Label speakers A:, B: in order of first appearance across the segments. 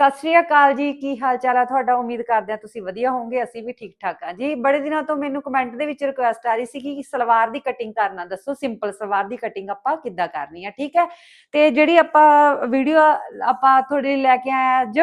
A: ਸਤਿ ਸ਼੍ਰੀ ਅਕਾਲ ਜੀ, ਕੀ ਹਾਲ ਚਾਲ ਆ ਤੁਹਾਡਾ? ਉਮੀਦ ਕਰਦੇ ਹਾਂ ਤੁਸੀਂ ਵਧੀਆ ਹੋਵੋਗੇ, ਅਸੀਂ ਵੀ ਠੀਕ ਠਾਕ ਆ ਜੀ। ਬੜੇ ਦਿਨਾਂ ਤੋਂ ਮੈਨੂੰ ਕਮੈਂਟ ਦੇ ਵਿੱਚ ਰਿਕੁਐਸਟ ਆ ਰਹੀ ਸੀ ਕਿ ਸਲਵਾਰ ਦੀ ਕਟਿੰਗ ਕਰਨਾ ਦੱਸੋ ਸਿੰਪਲ ਸਲਵਾਰ ਦੀ ਕਟਿੰਗ ਆਪਾਂ ਕਿੱਦਾਂ ਕਰਨੀ ਆ, ਠੀਕ ਹੈ? ਤੇ ਜਿਹੜੀ ਆਪਾਂ ਵੀਡੀਓ ਆਪਾਂ ਤੁਹਾਡੇ ਲਈ ਲੈ ਕੇ ਆਏ ਅੱਜ,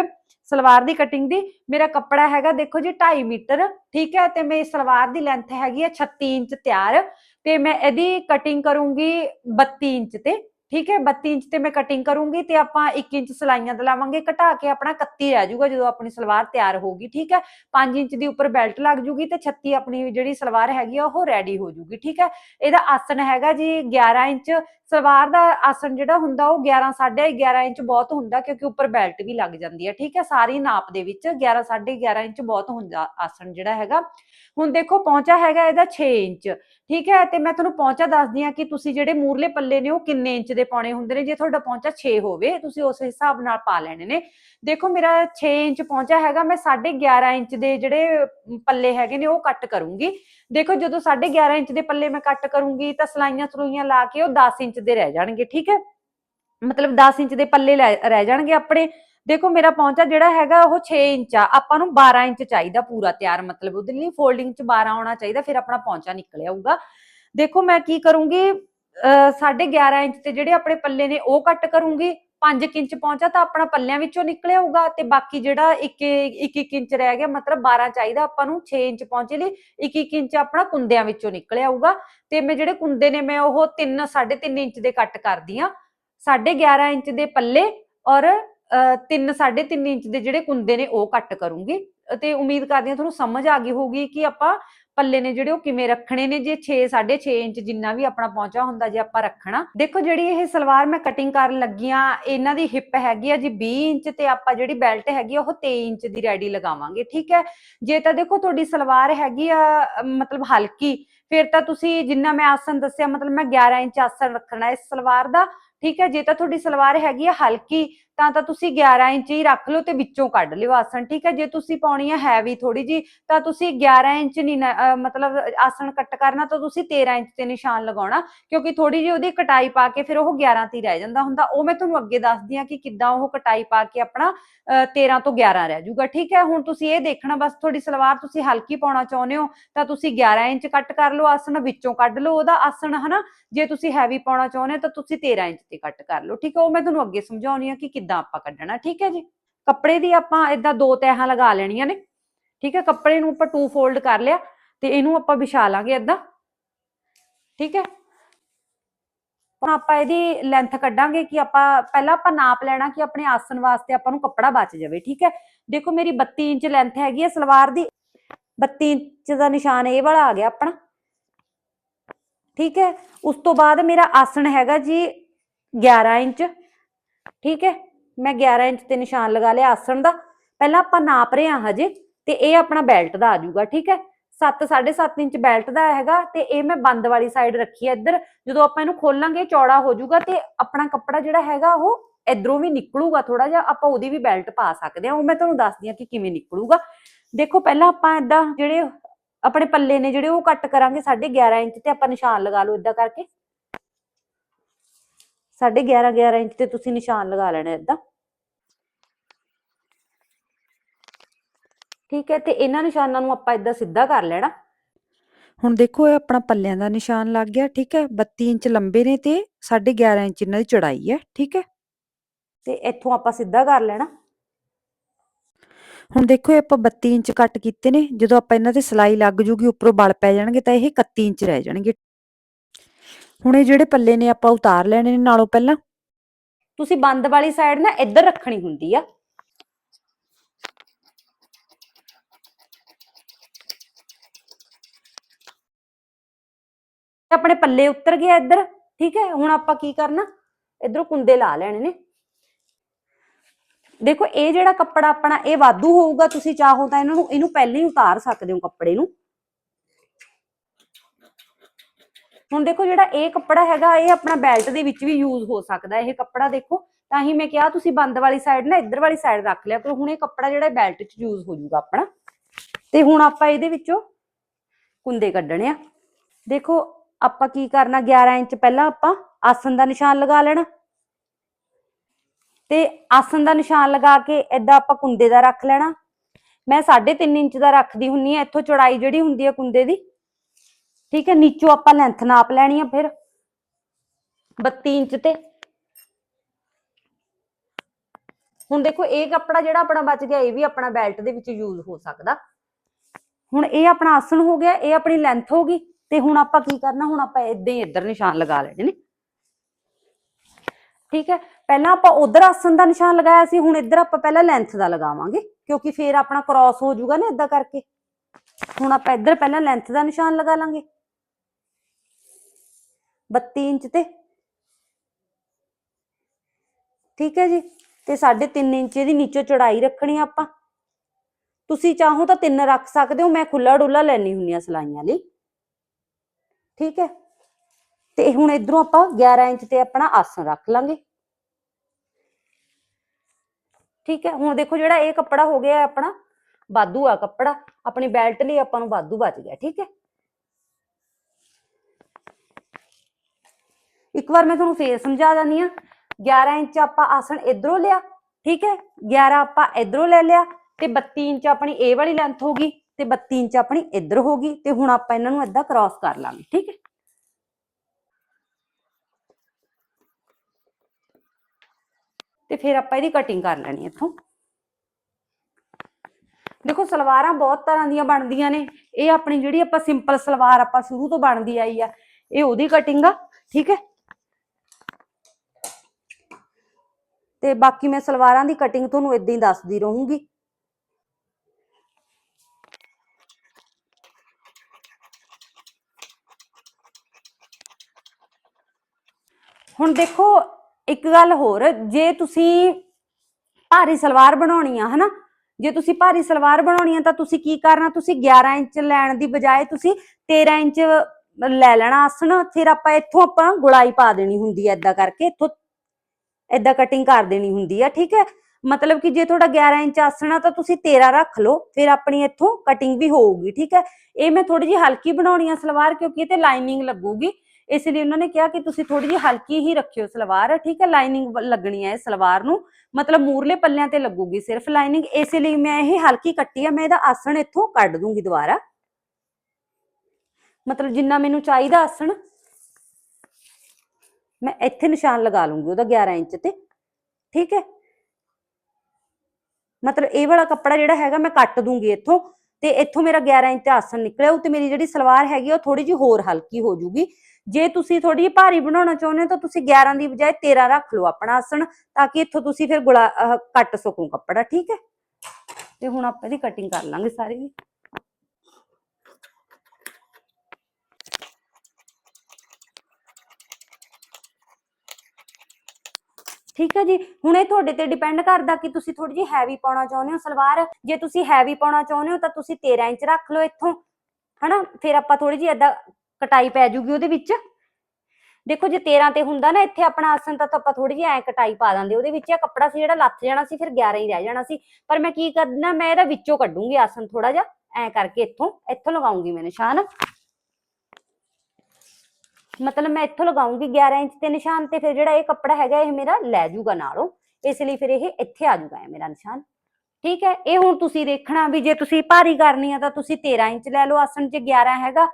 A: ਸਲਵਾਰ ਦੀ ਕਟਿੰਗ ਦੀ, ਮੇਰਾ ਕੱਪੜਾ ਹੈਗਾ ਦੇਖੋ ਜੀ 2.5 ਮੀਟਰ, ਠੀਕ ਹੈ? ਤੇ ਮੇਰੀ ਸਲਵਾਰ ਦੀ ਲੈਂਥ ਹੈਗੀ ਹੈ 36 ਇੰਚ ਤਿਆਰ, ਤੇ ਮੈਂ ਇਹਦੀ ਕਟਿੰਗ ਕਰੂੰਗੀ 32 ਇੰਚ ਤੇ ਠੀਕ ਹੈ 32 ਇੰਚ ਤੇ ਮੈਂ ਕਟਿੰਗ ਕਰੂੰਗੀ ਤੇ ਆਪਾਂ 1 ਇੰਚ ਸਲਾਈਆਂ ਦਲਾਵਾਂਗੇ ਘਟਾ ਕੇ ਆਪਣਾ 31 ਰਹਿ ਜਾਊਗਾ ਜਦੋਂ ਆਪਣੀ ਸਲਵਾਰ ਤਿਆਰ ਹੋਊਗੀ ਠੀਕ ਹੈ। 5 ਇੰਚ ਦੀ ਉੱਪਰ ਬੈਲਟ ਲੱਗ ਜੂਗੀ ਤੇ 36 ਆਪਣੀ ਜਿਹੜੀ ਸਲਵਾਰ ਹੈਗੀ ਆ, ਉਹ ਰੈਡੀ ਹੋ ਜੂਗੀ, ਠੀਕ ਹੈ। ਇਹਦਾ ਆਸਨ ਹੈਗਾ ਜੀ 11 ਇੰਚ, ਸਲਵਾਰ ਦਾ ਆਸਣ ਜਿਹੜਾ ਹੁੰਦਾ ਉਹ 11 11.5 ਇੰਚ ਬਹੁਤ ਹੁੰਦਾ ਕਿਉਂਕਿ ਉੱਪਰ ਬੈਲਟ ਵੀ ਲੱਗ ਜਾਂਦੀ ਹੈ ਠੀਕ ਹੈ। ਸਾਰੀ ਨਾਪ ਦੇ ਵਿੱਚ 11 11.5 ਇੰਚ ਬਹੁਤ ਹੁੰਦਾ ਆਸਨ ਜਿਹੜਾ ਹੈਗਾ। ਹੁਣ ਦੇਖੋ ਪਹੁੰਚਾ ਹੈਗਾ ਇਹਦਾ 6 ਇੰਚ ਠੀਕ ਹੈ, ਤੇ ਮੈਂ ਤੁਹਾਨੂੰ ਪਹੁੰਚਾ ਦੱਸਦੀ ਆ ਕਿ ਤੁਸੀਂ ਜਿਹੜੇ ਮੂਰਲੇ ਪੱਲੇ ਨੇ ਉਹ ਕਿੰਨੇ ਇੰਚ ਦੇ ਪਾਉਣੇ ਹੁੰਦੇ ਨੇ, ਜੇ ਤੁਹਾਡਾ ਪਹੁੰਚਾ 6 ਹੋਵੇ, ਤੁਸੀਂ ਉਸ ਹਿਸਾਬ ਨਾਲ ਪਾ ਲੈਣੇ ਨੇ। ਦੇਖੋ, ਮੇਰਾ 6 ਇੰਚ ਪਹੁੰਚਾ ਹੈਗਾ, ਮੈਂ 11.5 ਇੰਚ ਦੇ ਜਿਹੜੇ ਪੱਲੇ ਹੈਗੇ ਨੇ, ਉਹ ਕੱਟ ਕਰੂੰਗੀ। ਦੇਖੋ, ਜਦੋਂ 11.5 ਇੰਚ ਦੇ ਪੱਲੇ ਮੈਂ ਕੱਟ ਕਰੂੰਗੀ, ਤਾਂ ਸਲਾਈਆਂ ਸਲੂਈਆਂ ਲਾ ਕੇ ਉਹ 10 ਇੰਚ ਦੇ ਰਹਿ ਜਾਣਗੇ, ਠੀਕ ਹੈ? ਮਤਲਬ 10 ਇੰਚ ਦੇ ਪੱਲੇ ਰਹਿ ਜਾਣਗੇ ਆਪਣੇ। ਦੇਖੋ ਮੇਰਾ ਪਹੁੰਚਾ ਜਿਹੜਾ ਹੈਗਾ ਉਹ 6 ਇੰਚ ਆ, ਆਪਾਂ ਨੂੰ 12 ਇੰਚ ਚਾਹੀਦਾ ਪੂਰਾ ਤਿਆਰ, ਮਤਲਬ ਉਹਦੇ ਲਈ ਫੋਲਡਿੰਗ ਚ 12 ਆਉਣਾ ਚਾਹੀਦਾ, ਫਿਰ ਆਪਣਾ ਪਹੁੰਚਾ ਨਿਕਲ ਆਊਗਾ ਦੇਖੋ ਮੈਂ ਕੀ ਕਰੂੰਗੀ 11.5 ਇੰਚ ਤੇ ਜਿਹੜੇ ਆਪਣੇ ਪੱਲੇ ਨੇ ਉਹ ਕੱਟ ਕਰੂੰਗੀ 5 ਇੰਚ ਪਹੁੰਚਾ ਤਾਂ ਆਪਣਾ ਪੱਲਿਆਂ ਵਿੱਚੋਂ ਨਿਕਲ ਆਊਗਾ ਤੇ ਬਾਕੀ ਜਿਹੜਾ 1 1 ਇੰਚ ਰਹਿ ਗਿਆ, ਮਤਲਬ 12 ਚਾਹੀਦਾ ਆਪਾਂ ਨੂੰ 6 ਇੰਚ ਪਹੁੰਚੇ ਲਈ 1 1 ਇੰਚ ਆਪਣਾ ਕੁੰਦਿਆਂ ਵਿੱਚੋਂ ਨਿਕਲਿਆ ਹੋਊਗਾ ਤੇ ਮੈਂ ਜਿਹੜੇ ਕੁੰਦੇ ਨੇ ਮੈਂ ਉਹ 3 3.5 ਇੰਚ ਦੇ ਕੱਟ ਕਰਦੀ ਆ 11.5 ਇੰਚ ਦੇ ਪੱਲੇ ਔਰ 3 3.5 ਇੰਚ ਦੇ ਜਿਹੜੇ ਕੁੰਦੇ ਨੇ ਉਹ ਕੱਟ ਕਰੂੰਗੀ। ਤੇ ਉਮੀਦ ਕਰਦੀ ਹਾਂ ਤੁਹਾਨੂੰ ਸਮਝ ਆ ਗਈ ਹੋਊਗੀ ਕਿ ਆਪਾਂ ਪੱਲੇ ਨੇ ਜਿਹੜੇ ਉਹ ਕਿਵੇਂ ਰੱਖਣੇ ਨੇ, ਜੇ 6 6.5 ਇੰਚ ਜਿੰਨਾ ਵੀ ਆਪਣਾ ਪਹੁੰਚਾ ਹੁੰਦਾ ਜੇ ਆਪਾਂ ਰੱਖਣਾ। ਦੇਖੋ ਜਿਹੜੀ ਇਹ ਸਲਵਾਰ ਮੈਂ ਕਟਿੰਗ ਕਰਨ ਲੱਗੀ ਆ ਇਹਨਾਂ ਦੀ ਹਿੱਪ ਹੈਗੀ ਆ ਜੀ 20 ਇੰਚ ਤੇ ਆਪਾਂ ਜਿਹੜੀ ਬੈਲਟ ਹੈਗੀ ਆ, ਉਹ 23 ਇੰਚ ਦੀ ਰੈਡੀ ਲਗਾਵਾਂਗੇ, ਠੀਕ ਹੈ? ਜੇ ਤਾਂ ਦੇਖੋ ਤੁਹਾਡੀ ਸਲਵਾਰ ਹੈਗੀ ਆ, ਮਤਲਬ ਹਲਕੀ ਫਿਰ ਤਾਂ ਤੁਸੀਂ ਜਿੰਨਾ ਮੈਂ ਆਸਨ ਦੱਸਿਆ, ਮਤਲਬ ਮੈਂ 11 ਇੰਚ ਆਸਨ ਰੱਖਣਾ ਇਸ ਸਲਵਾਰ ਦਾ, ਠੀਕ ਹੈ? ਜੇ ਤਾਂ ਤੁਹਾਡੀ ਸਲਵਾਰ ਹੈਗੀ ਆ ਹਲਕੀ, ਤਾਂ ਤਾਂ ਤੁਸੀਂ 11 ਇੰਚ ਹੀ ਰੱਖ ਲਓ ਤੇ ਵਿੱਚੋਂ ਕੱਢ ਲਿਓ ਆਸਨ ਠੀਕ ਹੈ? ਜੇ ਤੁਸੀਂ ਪਾਉਣੀ ਹੈ ਹੈਵੀ ਥੋੜੀ ਜੀ ਤਾਂ ਤੁਸੀਂ 11 ਇੰਚ ਨਹੀਂ ਮਤਲਬ ਆਸਨ ਕੱਟ ਕਰਨਾ, ਤਾਂ ਤੁਸੀਂ 13 ਇੰਚ ਤੇ ਨਿਸ਼ਾਨ ਲਗਾਉਣਾ, ਕਿਉਂਕਿ ਥੋੜੀ ਜੀ ਉਹਦੀ ਕਟਾਈ ਪਾ ਕੇ ਫਿਰ ਉਹ 11 ਤੇ ਰਹਿ ਜਾਂਦਾ ਹੁੰਦਾ। ਉਹ ਮੈਂ ਤੁਹਾਨੂੰ ਅੱਗੇ ਦੱਸਦੀ ਆ ਕਿ ਕਿੱਦਾਂ ਉਹ ਕਟਾਈ ਪਾ ਕੇ ਆਪਣਾ 13 ਤੋਂ 11 ਰਹਿ ਜਾਊਗਾ, ਠੀਕ ਹੈ? ਹੁਣ ਤੁਸੀਂ ਇਹ ਦੇਖਣਾ, ਬਸ ਤੁਹਾਡੀ ਸਲਵਾਰ ਤੁਸੀਂ ਹਲਕੀ ਪਾਉਣਾ ਚਾਹੁੰਦੇ ਹੋ, ਤਾਂ ਤੁਸੀਂ 11 ਇੰਚ ਕੱਟ ਕਰ ਲਓ, ਆਸਣ ਵਿੱਚੋਂ ਕੱਢ ਲਓ, ਉਹਦਾ ਆਸਨ ਹਨਾ, ਜੇ ਤੁਸੀਂ ਹੈਵੀ ਪਾਉਣਾ ਚਾਹੁੰਦੇ ਹੋ ਤਾਂ ਤੁਸੀਂ 13 ਇੰਚ ਤੇ ਕੱਟ ਕਰ ਲਓ, ਠੀਕ ਹੈ? ਉਹ ਮੈਂ ਤੁਹਾਨੂੰ ਅੱਗੇ ਸਮਝਾਉਣੀ ਆ ਕਿ ਕਿੱਦਾਂ ਆਪਾਂ ਕੱਢਣਾ, ਠੀਕ ਹੈ ਜੀ? ਕੱਪੜੇ ਦੀ ਆਪਾਂ ਇਦਾਂ ਦੋ ਤਹਾਂ ਲਗਾ ਲੈਣੀਆਂ ਨੇ, ਠੀਕ ਹੈ? ਕੱਪੜੇ ਨੂੰ ਆਪਾਂ ਟੂ ਫੋਲਡ ਕਰ ਲਿਆ ਤੇ ਇਹਨੂੰ ਆਪਾਂ ਵਿਛਾ ਲਾਂਗੇ ਇਦਾਂ ਠੀਕ ਹੈ? ਆਪਾਂ ਇਹਦੀ ਲੈਂਥ ਕੱਢਾਂਗੇ ਕਿ ਆਪਾਂ, ਪਹਿਲਾਂ ਆਪਾਂ ਨਾਪ ਲੈਣਾ ਕਿ ਆਪਣੇ ਆਸਨ ਵਾਸਤੇ ਆਪਾਂ ਨੂੰ ਕੱਪੜਾ ਬਚ ਜਾਵੇ, ਠੀਕ ਹੈ? ਦੇਖੋ ਮੇਰੀ 32 ਇੰਚ ਲੈਂਥ ਹੈਗੀ ਹੈ, ਸਲਵਾਰ ਦੀ 32 ਇੰਚ ਦਾ ਨਿਸ਼ਾਨ ਇਹ ਵਾਲਾ ਆ ਗਿਆ ਆਪਣਾ ਠੀਕ ਹੈ? ਉਸ ਤੋਂ ਬਾਅਦ ਮੇਰਾ ਆਸਣ ਹੈਗਾ ਜੀ 11 ਇੰਚ। ਠੀਕ ਹੈ? ਮੈਂ 11 ਇੰਚ ਤੇ ਨਿਸ਼ਾਨ ਲਗਾ ਲਿਆ ਆਸਣ ਦਾ। ਪਹਿਲਾਂ ਆਪਾਂ ਨਾਪ ਰਹੇ ਹਾਂ ਹਜੇ ਤੇ ਇਹ ਆਪਣਾ ਬੈਲਟ ਦਾ ਆ ਜਾਊਗਾ, ਠੀਕ ਹੈ? 7 7.5 ਇੰਚ ਬੈਲਟ ਦਾ ਹੈਗਾ ਤੇ ਇਹ ਮੈਂ ਬੰਦ ਵਾਲੀ ਸਾਈਡ ਰੱਖੀ ਹੈ ਇੱਧਰ। ਜਦੋਂ ਆਪਾਂ ਇਹਨੂੰ ਖੋਲਾਂਗੇ, ਚੌੜਾ ਹੋ ਜਾਊਗਾ ਤੇ ਆਪਣਾ ਕੱਪੜਾ ਜਿਹੜਾ ਹੈਗਾ ਉਹ ਇਧਰੋਂ ਵੀ ਨਿਕਲੂਗਾ ਥੋੜਾ ਜਿਹਾ। ਆਪਾਂ ਉਹਦੀ ਵੀ ਬੈਲਟ ਪਾ ਸਕਦੇ ਹਾਂ। ਉਹ ਮੈਂ ਤੁਹਾਨੂੰ ਦੱਸਦੀ ਹਾਂ ਕਿ ਕਿਵੇਂ ਨਿਕਲੂਗਾ। ਦੇਖੋ, ਪਹਿਲਾਂ ਆਪਾਂ ਇਦਾਂ ਜਿਹੜੇ ਆਪਣੇ ਪੱਲੇ ਨੇ ਜਿਹੜੇ ਉਹ ਕੱਟ ਕਰਾਂਗੇ 11.5 ਇੰਚ ਤੇ ਆਪਾਂ ਨਿਸ਼ਾਨ ਲਗਾ ਲਓ ਇਦਾਂ ਕਰਕੇ। 11.5 11 ਇੰਚ ਤੇ ਤੁਸੀਂ ਨਿਸ਼ਾਨ ਲਗਾ ਲੈਣਾ ਇਦਾਂ ਠੀਕ ਹੈ ਤੇ ਇਹਨਾਂ ਨਿਸ਼ਾਨਾਂ ਨੂੰ ਆਪਾਂ ਇਦਾਂ ਸਿੱਧਾ ਕਰ ਲੈਣਾ।
B: ਹੁਣ ਦੇਖੋ ਇਹ ਆਪਣਾ ਪੱਲਿਆਂ ਦਾ ਨਿਸ਼ਾਨ ਲੱਗ ਗਿਆ ਠੀਕ ਹੈ? 32 ਇੰਚ ਲੰਬੇ ਨੇ ਤੇ 11.5 ਇੰਚ ਇਹਨਾਂ ਦੀ ਚੌੜਾਈ ਹੈ ਠੀਕ ਹੈ?
A: ਤੇ ਇੱਥੋਂ ਆਪਾਂ ਸਿੱਧਾ ਕਰ ਲੈਣਾ।
B: ਹੁਣ ਦੇਖੋ ਇਹ ਆਪਾਂ 32 ਇੰਚ ਕੱਟ ਕੀਤੇ ਨੇ, ਜਦੋਂ ਆਪਾਂ ਇਹਨਾਂ ਤੇ ਸਲਾਈ ਲੱਗ ਜੂਗੀ, ਉੱਪਰੋਂ ਬਲ ਪੈ ਜਾਣਗੇ ਤਾਂ ਇਹ 31 ਇੰਚ ਰਹਿ ਜਾਣਗੇ। ਹੁਣ ਇਹ ਜਿਹੜੇ ਪੱਲੇ ਨੇ ਆਪਾਂ ਉਤਾਰ ਲੈਣੇ ਨੇ ਨਾਲੋਂ ਪਹਿਲਾਂ।
A: ਤੁਸੀਂ ਬੰਦ ਵਾਲੀ ਸਾਈਡ ਨਾ ਇੱਧਰ ਰੱਖਣੀ ਹੁੰਦੀ ਆ। ਆਪਣੇ ਪੱਲੇ ਉਤਰ ਗਿਆ ਇੱਧਰ, ਠੀਕ ਹੈ? ਹੁਣ ਆਪਾਂ ਕੀ ਕਰਨਾ? ਇਧਰੋਂ ਕੁੰਦੇ ਲਾ ਲੈਣੇ ਨੇ। ਦੇਖੋ, ਇਹ ਜਿਹੜਾ ਕੱਪੜਾ ਆਪਣਾ, ਇਹ ਵਾਧੂ ਹੋਊਗਾ, ਤੁਸੀਂ ਚਾਹੋ ਤਾਂ ਇਹਨਾਂ ਨੂੰ ਇਹਨੂੰ ਪਹਿਲਾਂ ਹੀ ਉਤਾਰ ਸਕਦੇ ਹੋ ਕੱਪੜੇ ਨੂੰ। ਹੁਣ ਦੇਖੋ, ਜਿਹੜਾ ਇਹ ਕੱਪੜਾ ਹੈਗਾ, ਇਹ ਆਪਣਾ ਬੈਲਟ ਦੇ ਵਿੱਚ ਵੀ ਯੂਜ਼ ਹੋ ਸਕਦਾ, ਇਹ ਕੱਪੜਾ ਦੇਖੋ। ਤਾਂ ਹੀ ਮੈਂ ਕਿਹਾ, ਤੁਸੀਂ ਬੰਦ ਵਾਲੀ ਸਾਈਡ ਨਾ, ਇੱਧਰ ਵਾਲੀ ਸਾਈਡ ਰੱਖ ਲਿਆ ਕਰੋ। ਹੁਣ ਇਹ ਕੱਪੜਾ ਜਿਹੜਾ ਬੈਲਟ 'ਚ ਯੂਜ਼ ਹੋ ਜਾਊਗਾ ਆਪਣਾ। ਤੇ ਹੁਣ ਆਪਾਂ ਇਹਦੇ ਵਿੱਚੋਂ ਕੁੰਦੇ ਕੱਢਣੇ ਆ। ਦੇਖੋ, ਆਪਾਂ ਕੀ ਕਰਨਾ 11 ਇੰਚ ਪਹਿਲਾਂ ਆਪਾਂ ਆਸਨ ਦਾ ਨਿਸ਼ਾਨ ਲਗਾ ਲੈਣਾ। ਤੇ ਆਸਨ ਦਾ ਨਿਸ਼ਾਨ ਲਗਾ ਕੇ ਏਦਾਂ ਆਪਾਂ ਕੁੰਦੇ ਦਾ ਰੱਖ ਲੈਣਾ। ਮੈਂ 3.5 ਇੰਚ ਦਾ ਰੱਖਦੀ ਹੁੰਨੀ ਆ, ਇੱਥੋਂ ਚੌੜਾਈ ਜਿਹੜੀ ਹੁੰਦੀ ਆ ਕੁੰਦੇ ਦੀ। ਠੀਕ ਹੈ, ਨੀਚੋਂ ਆਪਾਂ ਲੈਂਥ ਨਾਪ ਲੈਣੀ ਆ ਫਿਰ। 32 ਇੰਚ ਤੇ। ਹੁਣ ਦੇਖੋ, ਇਹ ਕੱਪੜਾ ਜਿਹੜਾ ਆਪਣਾ ਬਚ ਗਿਆ, ਇਹ ਵੀ ਆਪਣਾ ਬੈਲਟ ਦੇ ਵਿੱਚ ਯੂਜ਼ ਹੋ ਸਕਦਾ। ਹੁਣ ਇਹ ਆਪਣਾ ਆਸਣ ਹੋ ਗਿਆ, ਇਹ ਆਪਣੀ ਲੈਂਥ ਹੋ ਗਈ, ਤੇ ਹੁਣ ਆਪਾਂ ਕੀ ਕਰਨਾ, ਹੁਣ ਆਪਾਂ ਇਦਾਂ ਹੀ ਇੱਧਰ ਨਿਸ਼ਾਨ ਲਗਾ ਲੈਣੇ ਨੇ। ਠੀਕ ਹੈ ਪਹਿਲਾਂ ਆਪਾਂ ਉਧਰ ਆਸਨ ਦਾ ਨਿਸ਼ਾਨ ਲਗਾਇਆ ਸੀ, ਹੁਣ ਇੱਧਰ ਆਪਾਂ ਪਹਿਲਾਂ ਲੈਂਥ ਦਾ ਲਗਾਵਾਂਗੇ, ਕਿਉਂਕਿ ਫੇਰ ਆਪਣਾ ਕ੍ਰਾਸ ਹੋ ਜਾਊਗਾ ਨਾ ਇਦਾਂ ਕਰਕੇ। ਹੁਣ ਆਪਾਂ ਇੱਧਰ ਪਹਿਲਾਂ ਲੈਂਥ ਦਾ ਨਿਸ਼ਾਨ ਲਗਾ ਲਾਂਗੇ। 32 ਇੰਚ ਤੇ। ਠੀਕ ਹੈ ਜੀ? ਤੇ 3.5 ਇੰਚ ਦੀ ਨੀਚੇ ਚੜਾਈ ਰੱਖਣੀ ਆਪਾਂ। ਤੁਸੀਂ ਚਾਹੋ ਤਾਂ ਤਿੰਨ ਰੱਖ ਸਕਦੇ ਹੋ, ਮੈਂ ਖੁੱਲਾ ਡੁੱਲਾ ਲੈਣੀ ਹੁੰਨੀ ਆ ਸਲਾਈਆਂ ਲਈ। ਠੀਕ ਹੈ? ਤੇ ਹੁਣ ਇਧਰੋਂ ਆਪਾਂ 11 ਇੰਚ ਤੇ ਆਪਣਾ ਆਸਣ ਰੱਖ ਲਾਂਗੇ। ਠੀਕ ਹੈ, ਹੁਣ ਦੇਖੋ ਜਿਹੜਾ ਇਹ ਕੱਪੜਾ ਹੋ ਗਿਆ ਆਪਣਾ, ਵਾਧੂ ਆ ਕੱਪੜਾ, ਆਪਣੀ ਬੈਲਟ ਲਈ ਆਪਾਂ ਨੂੰ ਵਾਧੂ ਬਚ ਗਿਆ, ਠੀਕ ਹੈ। ਇੱਕ ਵਾਰ ਮੈਂ ਤੁਹਾਨੂੰ ਫੇਰ ਸਮਝਾ ਦਿੰਦੀ ਆ 11 ਇੰਚ ਆਪਾਂ ਆਸਣ ਇਧਰੋਂ ਲਿਆ, ਠੀਕ ਹੈ 11 ਆਪਾਂ ਇਧਰੋਂ ਲੈ ਲਿਆ, ਤੇ 32 ਇੰਚ ਆਪਣੀ ਇਹ ਵਾਲੀ ਲੈਂਥ ਹੋ ਗਈ, ਤੇ 32 ਇੰਚ ਆਪਣੀ ਇੱਧਰ ਹੋ ਗਈ, ਤੇ ਹੁਣ ਆਪਾਂ ਇਹਨਾਂ ਨੂੰ ਏਦਾਂ ਕ੍ਰਾਸ ਕਰ ਲਾਂਗੇ, ਠੀਕ ਹੈ। ਤੇ ਫਿਰ ਆਪਾਂ ਇਹਦੀ ਕਟਿੰਗ ਕਰ ਲੈਣੀ ਇੱਥੋਂ। ਦੇਖੋ ਸਲਵਾਰਾਂ ਬਹੁਤ ਤਰ੍ਹਾਂ ਦੀਆਂ ਬਣਦੀਆਂ ਨੇ। ਇਹ ਆਪਣੀ ਜਿਹੜੀ ਆਪਾਂ ਸਿੰਪਲ ਸਲਵਾਰ ਆਪਾਂ ਸ਼ੁਰੂ ਤੋਂ ਬਣਦੀ ਆਈ ਆ, ਇਹ ਉਹਦੀ ਕਟਿੰਗ ਆ, ਠੀਕ ਹੈ? ਤੇ ਬਾਕੀ ਮੈਂ ਸਲਵਾਰਾਂ ਦੀ ਕਟਿੰਗ ਤੁਹਾਨੂੰ ਇਦਾਂ ਹੀ ਦੱਸਦੀ ਰਹੂੰਗੀ। ਹੁਣ ਦੇਖੋ ਇੱਕ ਗੱਲ ਹੋਰ, ਜੇ ਤੁਸੀਂ ਭਾਰੀ ਸਲਵਾਰ ਬਣਾਉਣੀ ਆ, ਹਨਾ? ਜੇ ਤੁਸੀਂ ਭਾਰੀ ਸਲਵਾਰ ਬਣਾਉਣੀ ਆ, ਤਾਂ ਤੁਸੀਂ ਕੀ ਕਰਨਾ? ਤੁਸੀਂ 11 ਇੰਚ ਲੈਣ ਦੀ ਬਜਾਏ ਤੁਸੀਂ 13 ਇੰਚ ਲੈ ਲੈਣਾ ਆਸਣ, ਫਿਰ ਆਪਾਂ ਇੱਥੋਂ ਆਪਾਂ ਗੁਲਾਈ ਪਾ ਦੇਣੀ ਹੁੰਦੀ ਹੈ ਏਦਾਂ ਕਰਕੇ, ਇੱਥੋਂ ਏਦਾਂ ਕਟਿੰਗ ਕਰ ਦੇਣੀ ਹੁੰਦੀ ਆ, ਠੀਕ ਹੈ? ਮਤਲਬ ਕਿ ਜੇ ਤੁਹਾਡਾ 11 ਇੰਚ ਆਸਣ ਆ, ਤਾਂ ਤੁਸੀਂ 13 ਰੱਖ ਲਓ, ਫਿਰ ਆਪਣੀ ਇੱਥੋਂ ਕਟਿੰਗ ਵੀ ਹੋਊਗੀ, ਠੀਕ ਹੈ? ਇਹ ਮੈਂ ਥੋੜੀ ਜਿਹੀ ਹਲਕੀ ਬਣਾਉਣੀ ਆ ਸਲਵਾਰ, ਕਿਉਂਕਿ ਇਹ ਤੇ ਲਾਈਨਿੰਗ ਲੱਗੂਗੀ। ਇਸ ਲਈ ਉਹਨਾਂ ਨੇ ਕਿਹਾ ਕਿ ਤੁਸੀਂ ਥੋੜੀ ਜਿਹੀ ਹਲਕੀ ਹੀ ਰੱਖਿਓ ਸਲਵਾਰ, ਠੀਕ ਹੈ? ਲਾਈਨਿੰਗ ਲੱਗਣੀ ਹੈ ਸਲਵਾਰ ਨੂੰ। ਮਤਲਬ ਮੂਰਲੇ ਪੱਲਿਆਂ ਤੇ ਲੱਗੂਗੀ ਸਿਰਫ ਲਾਈਨਿੰਗ ਇਸ ਲਈ ਮੈਂ ਇਹ ਹਲਕੀ ਕੱਟੀ ਆ, ਮੈਂ ਇਹਦਾ ਆਸਣ ਇੱਥੋਂ ਕੱਢ ਦੂੰਗੀ ਦੁਬਾਰਾ। ਮਤਲਬ ਜਿੰਨਾ ਮੈਨੂੰ ਚਾਹੀਦਾ ਆਸਣ, ਮੈਂ ਇੱਥੇ ਨਿਸ਼ਾਨ ਲਗਾ ਲੂੰਗੀ ਉਹਦਾ 11 ਇੰਚ ਤੇ, ਠੀਕ ਹੈ? ਮਤਲਬ ਇਹ ਵਾਲਾ ਕੱਪੜਾ ਜਿਹੜਾ ਹੈਗਾ ਮੈਂ ਕੱਟ ਦੂੰਗੀ ਇੱਥੋਂ। ਤੇ ਇੱਥੋਂ ਮੇਰਾ 11 ਇੰਚ ਆਸਣ ਨਿਕਲਿਆ, ਉਹ ਤੇ ਮੇਰੀ ਜਿਹੜੀ ਸਲਵਾਰ ਹੈਗੀ ਉਹ ਥੋੜੀ ਜਿਹੀ ਹੋਰ ਹਲਕੀ ਹੋ ਜੂਗੀ ਜੇ ਤੁਸੀਂ ਥੋੜੀ ਜਿਹੀ ਭਾਰੀ ਬਣਾਉਣਾ ਚਾਹੁੰਦੇ ਹੋ, ਤਾਂ ਤੁਸੀਂ 11 ਦੀ ਬਜਾਏ 13 ਰੱਖ ਲਓ ਆਪਣਾ ਆਸਣ, ਤਾਂ ਕਿ ਇੱਥੋਂ ਤੁਸੀਂ ਫਿਰ ਗੁਲਾ ਕੱਟ ਸਕੋ ਕੱਪੜਾ, ਠੀਕ ਹੈ? ਤੇ ਹੁਣ ਆਪਾਂ ਇਹਦੀ ਕਟਿੰਗ ਕਰ ਲਾਂਗੇ ਸਾਰੀ। ਠੀਕ ਹੈ ਜੀ? ਹੁਣ ਇਹ ਤੁਹਾਡੇ ਤੇ ਡਿਪੈਂਡ ਕਰਦਾ ਕਿ ਤੁਸੀਂ ਥੋੜੀ ਜਿਹੀ ਹੈਵੀ ਪਾਉਣਾ ਚਾਹੁੰਦੇ ਹੋ ਸਲਵਾਰ। ਜੇ ਤੁਸੀਂ ਹੈਵੀ ਪਾਉਣਾ ਚਾਹੁੰਦੇ ਹੋ ਤਾਂ ਤੁਸੀਂ 13 ਇੰਚ ਰੱਖ ਲਓ ਇੱਥੋਂ। ਹਨਾ? ਫਿਰ ਆਪਾਂ ਥੋੜੀ ਜਿਹੀ ਏਦਾਂ ਕਟਾਈ ਪੈ ਜੂਗੀ ਉਹਦੇ ਵਿੱਚ। ਦੇਖੋ, ਜੇ 13 ਤੇ ਹੁੰਦਾ ਨਾ ਇੱਥੇ ਆਪਣਾ ਆਸਨ ਤਾਂ ਆਪਾਂ ਥੋੜੀ ਜਿਹੀ ਐ ਕਟਾਈ ਪਾ ਦਿੰਦੇ ਉਹਦੇ ਵਿੱਚ ਇਹ ਕੱਪੜਾ ਸੀ ਜਿਹੜਾ ਲੱਥ ਜਾਣਾ ਸੀ, ਫਿਰ 11 ਹੀ ਰਹਿ ਜਾਣਾ ਸੀ। ਪਰ ਮੈਂ ਕੀ ਕਰਨਾ, ਮੈਂ ਇਹਦਾ ਵਿੱਚੋਂ ਕੱਢੂੰਗੀ ਆਸਨ ਥੋੜਾ ਜਿਹਾ, ਐ ਕਰਕੇ ਇੱਥੋਂ ਇੱਥੋਂ ਲਗਾਉਂਗੀ ਮੈਂ ਨਿਸ਼ਾਨ। ਮਤਲਬ ਮੈਂ ਇੱਥੋਂ ਲਗਾਉਂਗੀ 11 ਇੰਚ ਤੇ ਨਿਸ਼ਾਨ ਤੇ ਫਿਰ ਜਿਹੜਾ ਇਹ ਕੱਪੜਾ ਹੈਗਾ ਇਹ ਮੇਰਾ ਲੈ ਜਾਊਗਾ ਨਾਲੋਂ, ਇਸ ਲਈ ਫਿਰ ਇਹ ਇੱਥੇ ਆ ਜਾਊਗਾ ਇਹ ਮੇਰਾ ਨਿਸ਼ਾਨ। ਠੀਕ ਹੈ, ਇਹ ਹੁਣ ਤੁਸੀਂ ਦੇਖਣਾ ਵੀ ਜੇ ਤੁਸੀਂ ਭਾਰੀ ਕਰਨੀ ਆ ਤਾਂ ਤੁਸੀਂ 13 ਇੰਚ ਲੈ ਲਓ, ਆਸਣ 'ਚ 11 ਹੈਗਾ,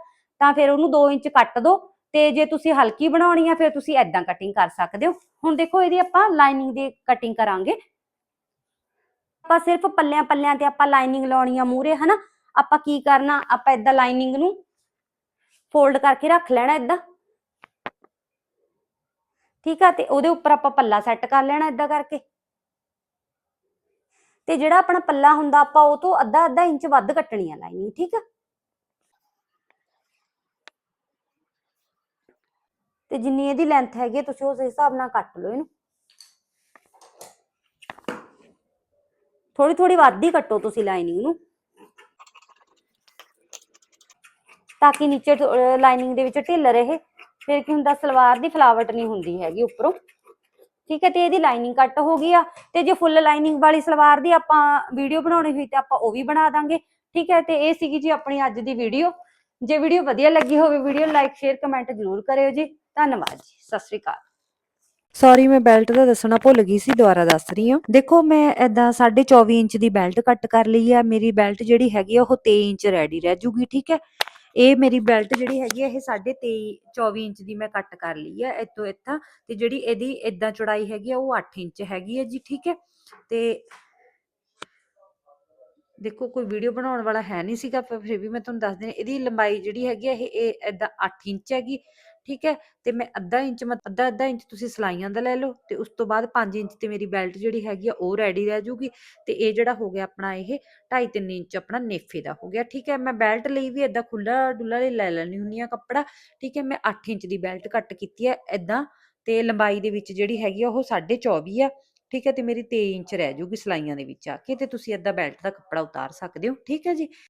A: ਤਾਂ ਫਿਰ ਉਹਨੂੰ 2 ਇੰਚ ਕੱਟ ਦਿਓ ਤੇ ਜੇ ਤੁਸੀਂ ਹਲਕੀ ਬਣਾਉਣੀ ਆ, ਫਿਰ ਤੁਸੀਂ ਐਦਾਂ ਕਟਿੰਗ ਕਰ ਸਕਦੇ ਹੋ। ਹੁਣ ਦੇਖੋ, ਇਹਦੀ ਆਪਾਂ ਲਾਈਨਿੰਗ ਦੀ ਕਟਿੰਗ ਕਰਾਂਗੇ। ਆਪਾਂ ਸਿਰਫ ਪੱਲਿਆਂ ਪੱਲਿਆਂ ਤੇ ਆਪਾਂ ਲਾਈਨਿੰਗ ਲਾਉਣੀ ਆ ਮੂਰੇ ਹਨਾ? ਆਪਾਂ ਕੀ ਕਰਨਾ? ਆਪਾਂ ਏਦਾਂ ਲਾਈਨਿੰਗ ਨੂੰ ਫੋਲਡ ਕਰਕੇ ਰੱਖ ਲੈਣਾ ਏਦਾਂ। ਠੀਕ ਆ ਤੇ ਉਹਦੇ ਉੱਪਰ ਆਪਾਂ ਪੱਲਾ ਸੈੱਟ ਕਰ ਲੈਣਾ ਏਦਾਂ ਕਰਕੇ। ਤੇ ਜਿਹੜਾ ਆਪਣਾ ਪੱਲਾ ਹੁੰਦਾ ਆਪਾਂ ਉਹ ਤੋਂ ਅੱਧਾ ਅੱਧਾ ਇੰਚ ਵੱਧ ਕੱਟਣੀ ਆ ਲਾਈਨਿੰਗ ਠੀਕ ਆ? ਤੇ ਜਿੰਨੀ ਇਹਦੀ ਲੈਂਥ ਹੈਗੀ ਹੈ, ਤੁਸੀਂ ਉਸ ਹਿਸਾਬ ਨਾਲ ਕੱਟ ਲਓ ਇਹਨੂੰ। ਥੋੜੀ ਥੋੜੀ ਵੱਧ ਹੀ ਕੱਟੋ ਤੁਸੀਂ ਲਾਈਨਿੰਗ ਨੂੰ। ਤਾਂ ਕਿ ਨੀਚੇ ਲਾਈਨਿੰਗ ਦੇ ਵਿੱਚ ਢਿੱਲ ਰਹੇ। ਫਿਰ ਕੀ ਹੁੰਦਾ, ਸਲਵਾਰ ਦੀ ਫਲਾਵਟ ਨਹੀਂ ਹੁੰਦੀ ਹੈਗੀ ਉੱਪਰੋਂ। ਠੀਕ ਹੈ, ਤੇ ਇਹਦੀ ਲਾਈਨਿੰਗ ਕੱਟ ਹੋ ਗਈ ਆ। ਤੇ ਜੇ ਫੁੱਲ ਲਾਈਨਿੰਗ ਵਾਲੀ ਸਲਵਾਰ ਦੀ ਆਪਾਂ ਵੀਡੀਓ ਬਣਾਉਣੀ ਹੋਈ ਤੇ ਆਪਾਂ ਉਹ ਵੀ ਬਣਾ ਦਾਂਗੇ। ਠੀਕ ਹੈ, ਤੇ ਇਹ ਸੀਗੀ ਜੀ ਆਪਣੀ ਅੱਜ ਦੀ ਵੀਡੀਓ ਜੇ ਵੀਡੀਓ ਵਧੀਆ ਲੱਗੀ ਹੋਵੇ ਵੀਡੀਓ ਲਾਈਕ ਸ਼ੇਅਰ ਕਮੈਂਟ ਜ਼ਰੂਰ ਕਰਿਓ ਜੀ। ਧੰਨਵਾਦ ਜੀ। ਸਤਿ ਸ਼੍ਰੀ ਅਕਾਲ।
B: ਸੌਰੀ ਮੈਂ ਬੈਲਟ ਦਾ ਦੱਸਣਾ ਭੁੱਲ ਗਈ ਸੀ, ਦੁਬਾਰਾ ਦੱਸ ਰਹੀ ਹਾਂ। ਦੇਖੋ, ਮੈਂ ਏਦਾਂ 24.5 ਇੰਚ ਦੀ ਬੈਲਟ ਕੱਟ ਕਰ ਲਈ ਆ। ਮੇਰੀ ਬੈਲਟ ਜਿਹੜੀ ਹੈਗੀ ਆ, ਉਹ 23 ਇੰਚ ਰੈਡੀ ਰਹਿ ਜੂਗੀ, ਠੀਕ ਹੈ। ਇਹ ਮੇਰੀ ਬੈਲਟ ਜਿਹੜੀ ਹੈਗੀ ਆ, ਇਹ 23.5 24 ਇੰਚ ਦੀ ਮੈਂ ਕੱਟ ਕਰ ਲਈ ਆ ਇੱਥੋਂ ਇੱਥਾਂ ਤੇ ਜਿਹੜੀ ਇਹਦੀ ਇਦਾਂ ਚੌੜਾਈ ਹੈਗੀ ਆ, ਉਹ 8 ਇੰਚ ਹੈਗੀ ਆ ਜੀ, ਠੀਕ ਹੈ? ਤੇ ਦੇਖੋ, ਕੋਈ ਵੀਡੀਓ ਬਣਾਉਣ ਵਾਲਾ ਹੈ ਨਹੀਂ ਸੀਗਾ, ਫਿਰ ਵੀ ਮੈਂ ਤੁਹਾਨੂੰ ਦੱਸ ਦਿੰਦੀ ਇਹਦੀ ਲੰਬਾਈ ਜਿਹੜੀ ਹੈਗੀ ਆ, ਇਹ ਇਦਾਂ 8 ਇੰਚ ਹੈਗੀ ਠੀਕ ਹੈ? ਤੇ ਮੈਂ ਅੱਧਾ ਇੰਚ ਅੱਧਾ ਅੱਧਾ ਇੰਚ ਤੁਸੀਂ ਸਲਾਈਆਂ ਦਾ ਲੈ ਲਓ ਤੇ ਉਸ ਤੋਂ ਬਾਅਦ 5 ਇੰਚ ਤੇ ਮੇਰੀ ਬੈਲਟ ਜਿਹੜੀ ਹੈਗੀ ਆ ਉਹ ਰੈਡੀ ਰਹਿ ਜੂਗੀ ਤੇ ਇਹ ਜਿਹੜਾ ਹੋ ਗਿਆ ਆਪਣਾ ਇਹ 2.5 3 ਇੰਚ ਆਪਣਾ ਨੇਫੇ ਦਾ ਹੋ ਗਿਆ, ਠੀਕ ਹੈ? ਮੈਂ ਬੈਲਟ ਲਈ ਵੀ ਇਦਾਂ ਖੁੱਲਾ ਡੁੱਲਾ ਲਈ ਲੈ ਲੈਣੀ ਹੁੰਦੀ ਆ ਕੱਪੜਾ, ਠੀਕ ਹੈ? ਮੈਂ 8 ਇੰਚ ਦੀ ਬੈਲਟ ਕੱਟ ਕੀਤੀ ਹੈ ਇਦਾਂ ਤੇ ਲੰਬਾਈ ਦੇ ਵਿੱਚ ਜਿਹੜੀ ਹੈਗੀ ਆ ਉਹ 24.5 ਆ, ਠੀਕ ਹੈ? ਤੇ ਮੇਰੀ 23 ਇੰਚ ਰਹਿ ਜੂਗੀ ਸਲਾਈਆਂ ਦੇ ਵਿੱਚ ਆ ਕੇ ਤੇ ਤੁਸੀਂ ਏਦਾਂ ਬੈਲਟ ਦਾ ਕੱਪੜਾ ਉਤਾਰ ਸਕਦੇ ਹੋ, ਠੀਕ ਹੈ ਜੀ?